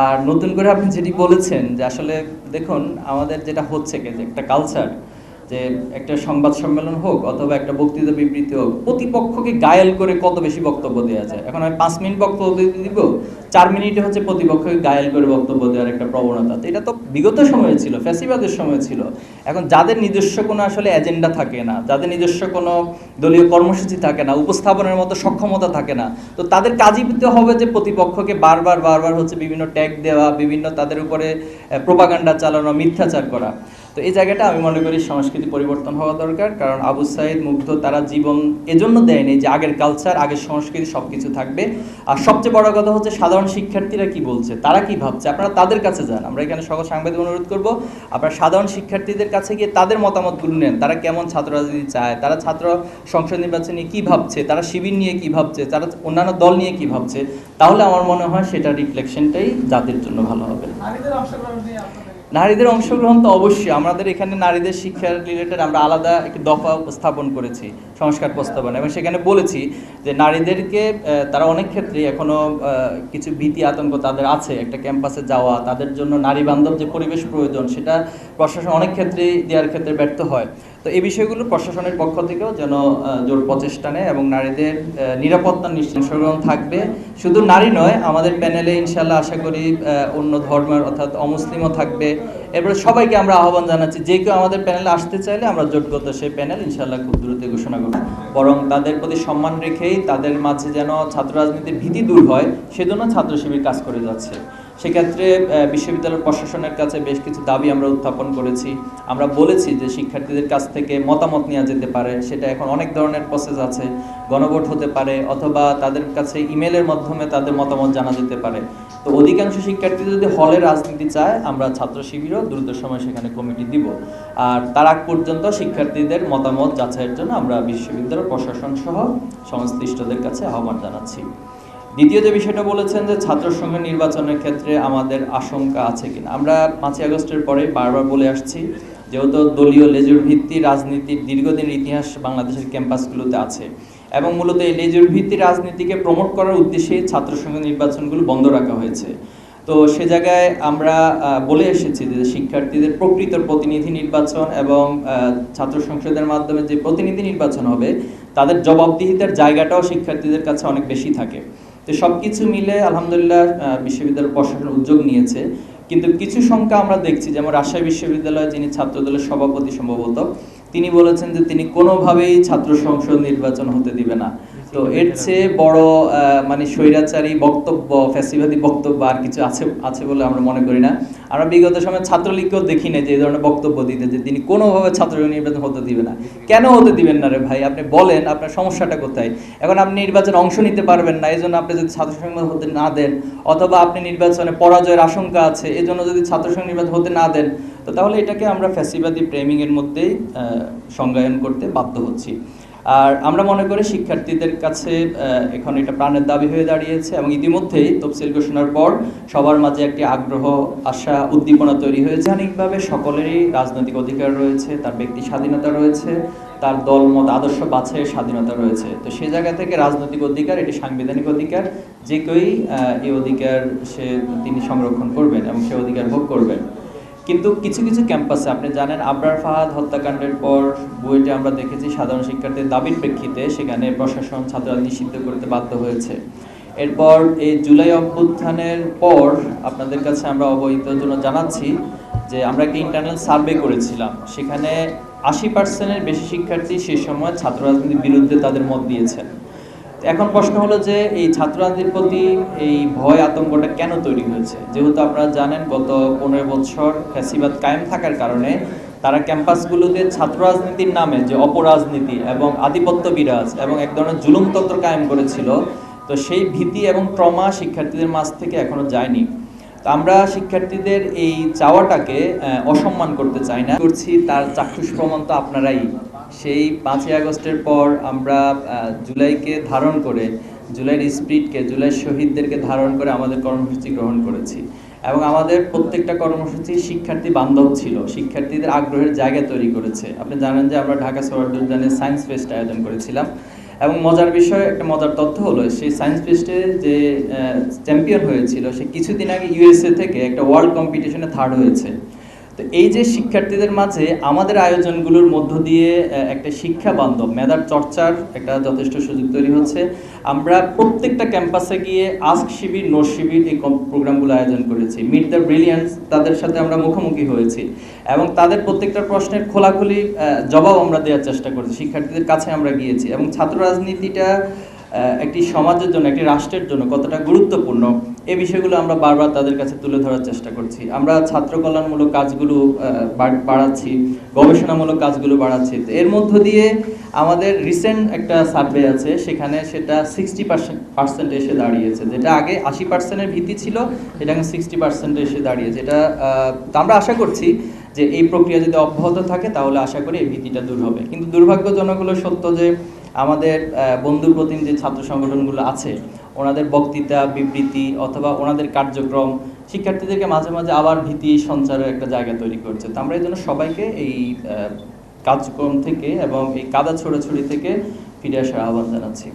আর নতুন করে আপনি যেটি বলেছেন যে আসলে দেখুন, আমাদের যেটা হচ্ছে যে একটা কালচার যে একটা সংবাদ সম্মেলন হোক অথবা একটা বক্তৃতা বিবৃতি হোক, প্রতিপক্ষকে গায়েল করে কত বেশি বক্তব্য দেওয়া যায়? এখন আমি পাঁচ মিনিট বক্তব্য দিব, চার মিনিটে হচ্ছে প্রতিপক্ষকে গায়েল করে বক্তব্য দেওয়ার একটা প্রবণতা। এটা তো বিগত সময়ে ছিল, ফ্যাসিবাদের সময় ছিল। এখন যাদের নিজস্ব কোনো আসলে এজেন্ডা থাকে না, যাদের নিজস্ব কোনো দলীয় কর্মসূচি থাকে না, উপস্থাপনের মতো সক্ষমতা থাকে না, তো তাদের কাজই হবে যে প্রতিপক্ষকে বারবার বারবার হচ্ছে বিভিন্ন ট্যাগ দেওয়া, বিভিন্ন তাদের উপরে প্রোপাগান্ডা চালানো, মিথ্যাচার করা। তো এই জায়গাটা আমি মনে করি সংস্কৃতি পরিবর্তন হওয়া দরকার, কারণ আবু সাইদ মুগ্ধ তারা জীবন এজন্য দেয়নি যে আগের কালচার আগের সংস্কৃতি সব কিছু থাকবে। আর সবচেয়ে বড় কথা হচ্ছে সাধারণ শিক্ষার্থীরা কি বলছে? তারা কি ভাবছে? আপনারা তাদের কাছে যান। আমরা এখানে সকল সাংবাদিক অনুরোধ করব, আপনারা সাধারণ শিক্ষার্থীদের কাছে গিয়ে তাদের মতামতগুলো নেন। তারা কেমন ছাত্র রাজনীতি চায়? তারা ছাত্র সংসদ নির্বাচন নিয়ে কী ভাবছে? তারা শিবির নিয়ে কি ভাবছে? তারা অন্যান্য দল নিয়ে কি ভাবছে? তাহলে আমার মনে হয় সেটা রিফ্লেকশনটাই জাতির জন্য ভালো হবে। নারীদের অংশগ্রহণ তো অবশ্যই। আমাদের এখানে নারীদের শিক্ষার রিলেটেড আমরা আলাদা একটি দফা স্থাপন করেছি, সংস্কার প্রস্তাবনা। এবং সেখানে বলেছি যে নারীদেরকে তারা অনেক ক্ষেত্রে এখনও কিছু ভীতি, আতঙ্ক তাদের আছে। একটা ক্যাম্পাসে যাওয়া, তাদের জন্য নারী বান্ধব যে পরিবেশ প্রয়োজন, সেটা প্রশাসন অনেক ক্ষেত্রেই দেওয়ার ক্ষেত্রে ব্যর্থ হয়। তো এই বিষয়গুলো প্রশাসনের পক্ষ থেকেও যেন জোর প্রচেষ্টা নেয় এবং নারীদের নিরাপত্তা নিশ্চিত অংশগ্রহণ থাকবে। শুধু নারী নয়, আমাদের প্যানেলে ইনশাল্লাহ আশা করি অন্য ধর্মের অর্থাৎ অমুসলিমও থাকবে। এরপরে সবাইকে আমরা আহ্বান জানাচ্ছি, যে কেউ আমাদের প্যানেলে আসতে চাইলে আমরা জোটগত সেই প্যানেল ইনশাল্লাহ খুব দ্রুত ঘোষণা করব। বরং তাদের প্রতি সম্মান রেখেই তাদের মাঝে যেন ছাত্র রাজনীতির ভীতি দূর হয়, সেজন্য ছাত্র শিবির কাজ করে যাচ্ছে। সেক্ষেত্রে বিশ্ববিদ্যালয় প্রশাসনের কাছে বেশ কিছু দাবি আমরা উত্থাপন করেছি। আমরা বলেছি যে শিক্ষার্থীদের কাছ থেকে মতামত নেওয়া যেতে পারে, সেটা এখন অনেক ধরনের প্রসেস আছে, গণভোট হতে পারে, অথবা তাদের কাছে ইমেলের মাধ্যমে তাদের মতামত জানা যেতে পারে। তো অধিকাংশ শিক্ষার্থী যদি হলে রাজনীতি চায়, আমরা ছাত্র শিবিরও দ্রুত সময় সেখানে কমিটি দিব। আর তার আগ পর্যন্ত শিক্ষার্থীদের মতামত যাচাইয়ের জন্য আমরা বিশ্ববিদ্যালয় প্রশাসন সহ সংশ্লিষ্টদের কাছে আহ্বান জানাচ্ছি। দ্বিতীয় যে বিষয়টা বলেছেন যে ছাত্র সংঘ নির্বাচনের ক্ষেত্রে আমাদের আশঙ্কা আছে কিনা। আমরা পাঁচই আগস্টের পরে বারবার বলে আসছি, যেহেতু দলীয় লেজুর ভিত্তি রাজনীতির দীর্ঘদিনের ইতিহাস বাংলাদেশের ক্যাম্পাসগুলোতে আছে এবং মূলত এই লেজুর ভিত্তি রাজনীতিকে প্রমোট করার উদ্দেশ্যেই ছাত্র সংঘ নির্বাচনগুলো বন্ধ রাখা হয়েছে। তো সে জায়গায় আমরা বলে এসেছি যে শিক্ষার্থীদের প্রকৃত প্রতিনিধি নির্বাচন এবং ছাত্র সংসদের মাধ্যমে যে প্রতিনিধি নির্বাচন হবে, তাদের জবাবদিহিতার জায়গাটাও শিক্ষার্থীদের কাছে অনেক বেশি থাকে। তো সব কিছু মিলে আলহামদুলিল্লাহ বিশ্ববিদ্যালয় প্রশাসন উদ্যোগ নিয়েছে। কিন্তু কিছু সংখ্যা আমরা দেখছি, যেমন রাজশাহী বিশ্ববিদ্যালয়ে যিনি ছাত্রদলের সভাপতি সম্ভবত, তিনি বলেছেন যে তিনি কোনোভাবেই ছাত্র সংসদ নির্বাচন হতে দিবে না। তো এর চেয়ে বড় মানে স্বৈরাচারী বক্তব্য, ফ্যাসিবাদী বক্তব্য আর কিছু আছে আছে বলে আমরা মনে করি না। আমরা বিগত সময় ছাত্রলীগকেও দেখি না যে এই ধরনের বক্তব্য দিতে, যে তিনি কোনোভাবে ছাত্র নির্বাচন হতে দিবে না। কেন হতে দিবেন না রে ভাই? আপনি বলেন, আপনার সমস্যাটা কোথায়? এখন আপনি নির্বাচনে অংশ নিতে পারবেন না এই জন্য আপনি যদি ছাত্র সংসদ হতে না দেন, অথবা আপনি নির্বাচনে পরাজয়ের আশঙ্কা আছে এই জন্য যদি ছাত্র সংঘ নির্বাচন হতে না দেন, তো তাহলে এটাকে আমরা ফ্যাসিবাদী প্রেমিং এর মধ্যেই সংজ্ঞায়ন করতে বাধ্য হচ্ছি। আর আমরা মনে করি শিক্ষার্থীদের কাছে এখন এটা প্রাণের দাবি হয়ে দাঁড়িয়েছে এবং ইতিমধ্যেই তফসিল ঘোষণার পর সবার মাঝে একটি আগ্রহ, আশা, উদ্দীপনা তৈরি হয়েছে। অনেকভাবে সকলেরই রাজনৈতিক অধিকার রয়েছে, তার ব্যক্তি স্বাধীনতা রয়েছে, তার দল, মত, আদর্শ বাছাইয়ের স্বাধীনতা রয়েছে। তো সেই জায়গা থেকে রাজনৈতিক অধিকার, এটি সাংবিধানিক অধিকার, যে কেউই এই অধিকার সে তিনি সংরক্ষণ করবেন এবং সে অধিকার ভোগ করবেন। কিন্তু কিছু কিছু ক্যাম্পাসে, আপনি জানেন আবরার ফাহাদ হত্যাকাণ্ডের পর বুয়েটে আমরা দেখেছি সাধারণ শিক্ষার্থীর দাবির প্রেক্ষিতে, সেখানে প্রশাসন ছাত্ররা নিষিদ্ধ করতে বাধ্য হয়েছে। এরপর এই জুলাই অভ্যুত্থানের পর আপনাদের কাছে আমরা অবহিতের জন্য জানাচ্ছি যে আমরা একটা ইন্টারনাল সার্ভে করেছিলাম। সেখানে আশি পার্সেন্টের বেশি শিক্ষার্থী সেই সময় ছাত্র রাজনীতির বিরুদ্ধে তাদের মত দিয়েছেন। এখন প্রশ্ন হলো যে এই ছাত্র রাজনীতির প্রতি এই ভয় আতঙ্কটা কেন তৈরি হয়েছে? যেহেতু আপনারা জানেন গত পনেরো বছর ফ্যাসিবাদ কায়েম থাকার কারণে তারা ক্যাম্পাসগুলোতে ছাত্র রাজনীতির নামে যে অপরাজনীতি এবং আধিপত্য বিরাজ এবং এক ধরনের জুলুমতন্ত্র কায়েম করেছিল, তো সেই ভীতি এবং ট্রমা শিক্ষার্থীদের মাঝ থেকে এখনও যায়নি। তো আমরা শিক্ষার্থীদের এই চাওয়াটাকে অসম্মান করতে চাই না। করছি তার চাক্ষুষ প্রমাণ তো আপনারাই। সেই পাঁচই আগস্টের পর আমরা জুলাইকে ধারণ করে, জুলাইয়ের স্পিরিটকে জুলাই শহীদদেরকে ধারণ করে আমাদের কর্মসূচি গ্রহণ করেছি। এবং আমাদের প্রত্যেকটা কর্মসূচি শিক্ষার্থী বান্ধব ছিল, শিক্ষার্থীদের আগ্রহের জায়গা তৈরি করেছে। আপনি জানেন যে আমরা ঢাকা সরদুদ্দানে সায়েন্স ফেস্ট আয়োজন করেছিলাম। এবং মজার বিষয়, একটা মজার তথ্য হলো, সেই সায়েন্স ফেস্টে যে চ্যাম্পিয়ন হয়েছিল, সে কিছুদিন আগে ইউএসএ থেকে একটা ওয়ার্ল্ড কম্পিটিশনে থার্ড হয়েছে। তো এই যে শিক্ষার্থীদের মাঝে আমাদের আয়োজনগুলোর মধ্য দিয়ে একটা শিক্ষা বান্ধব, মেধার চর্চার একটা যথেষ্ট সুযোগ তৈরি হচ্ছে। আমরা প্রত্যেকটা ক্যাম্পাসে গিয়ে আস্ক শিবির, নোট শিবির এই প্রোগ্রামগুলো আয়োজন করেছি। মিট দ্য ব্রিলিয়ান্স তাদের সাথে আমরা মুখোমুখি হয়েছি এবং তাদের প্রত্যেকটা প্রশ্নের খোলাখুলি জবাব আমরা দেওয়ার চেষ্টা করেছি। শিক্ষার্থীদের কাছে আমরা গিয়েছি এবং ছাত্র রাজনীতিটা একটি সমাজের জন্য, একটি রাষ্ট্রের জন্য কতটা গুরুত্বপূর্ণ এই বিষয়গুলো আমরা বারবার তাদের কাছে তুলে ধরার চেষ্টা করছি। আমরা ছাত্র কল্যাণমূলক কাজগুলো বাড়াচ্ছি, গবেষণামূলক কাজগুলো বাড়াচ্ছি। এর মধ্য দিয়ে আমাদের রিসেন্ট একটা সার্ভে আছে, সেখানে সেটা সিক্সটি পার্সেন্ট এসে দাঁড়িয়েছে। যেটা আগে আশি পার্সেন্টের ভিত্তি ছিল সেটা এখন সিক্সটি পার্সেন্ট এসে দাঁড়িয়েছে। এটা আমরা আশা করছি যে এই প্রক্রিয়া যদি অব্যাহত থাকে, তাহলে আশা করি এই ভীতিটা দূর হবে। কিন্তু দুর্ভাগ্যজনক হলো সত্য যে আমাদের বন্ধু প্রতিনিধি ছাত্র সংগঠনগুলো আছে ওনাদের বক্তৃতা, বিবৃতি অথবা ওনাদের কার্যক্রম শিক্ষার্থীদেরকে মাঝে মাঝে আবার ভীতি, সঞ্চারের একটা জায়গা তৈরি করছে। তো আমরা এই জন্য সবাইকে এই কার্যক্রম থেকে এবং এই কাদা ছোড়াছড়ি থেকে ফিরে আসার আহ্বান জানাচ্ছি।